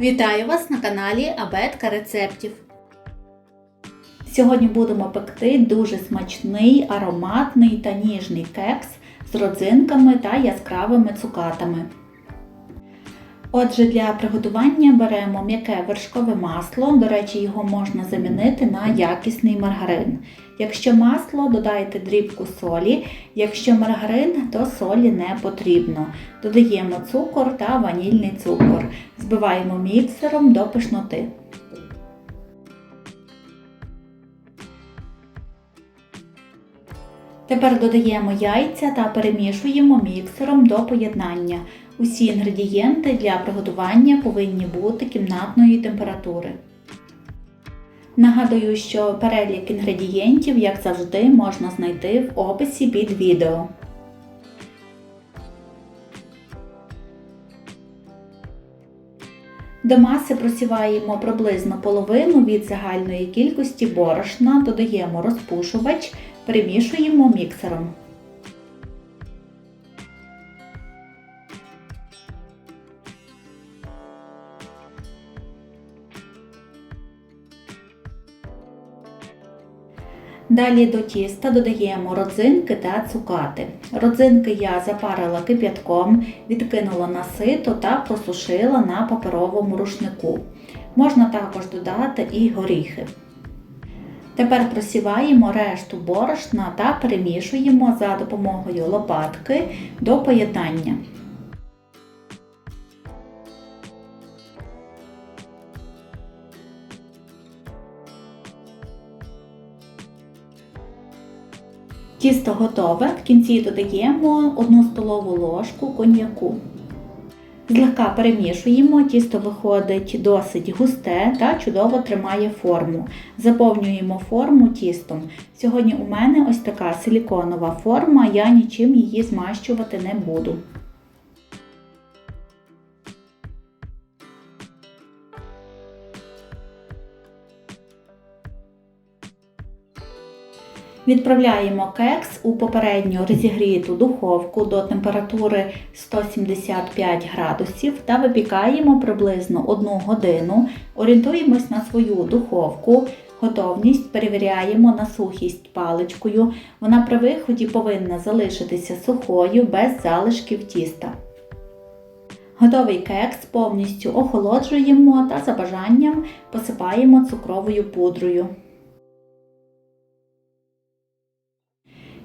Вітаю вас на каналі Абетка рецептів. Сьогодні будемо пекти дуже смачний, ароматний та ніжний кекс з родзинками та яскравими цукатами. Отже, для приготування беремо м'яке вершкове масло, до речі, його можна замінити на якісний маргарин. Якщо масло, додайте дрібку солі, якщо маргарин, то солі не потрібно. Додаємо цукор та ванільний цукор. Збиваємо міксером до пишноти. Тепер додаємо яйця та перемішуємо міксером до поєднання. Усі інгредієнти для приготування повинні бути кімнатної температури. Нагадую, що перелік інгредієнтів, як завжди, можна знайти в описі під відео. До маси просіваємо приблизно половину від загальної кількості борошна, додаємо розпушувач, перемішуємо міксером. Далі до тіста додаємо родзинки та цукати. Родзинки я запарила кип'ятком, відкинула на сито та просушила на паперовому рушнику. Можна також додати і горіхи. Тепер просіваємо решту борошна та перемішуємо за допомогою лопатки до поєднання. Тісто готове, в кінці додаємо 1 столову ложку коньяку. Злегка перемішуємо, тісто виходить досить густе та чудово тримає форму. Заповнюємо форму тістом. Сьогодні у мене ось така силіконова форма, я нічим її змащувати не буду. Відправляємо кекс у попередньо розігріту духовку до температури 175 градусів та випікаємо приблизно 1 годину. Орієнтуємось на свою духовку. Готовність перевіряємо на сухість паличкою. Вона при виході повинна залишитися сухою без залишків тіста. Готовий кекс повністю охолоджуємо та за бажанням посипаємо цукровою пудрою.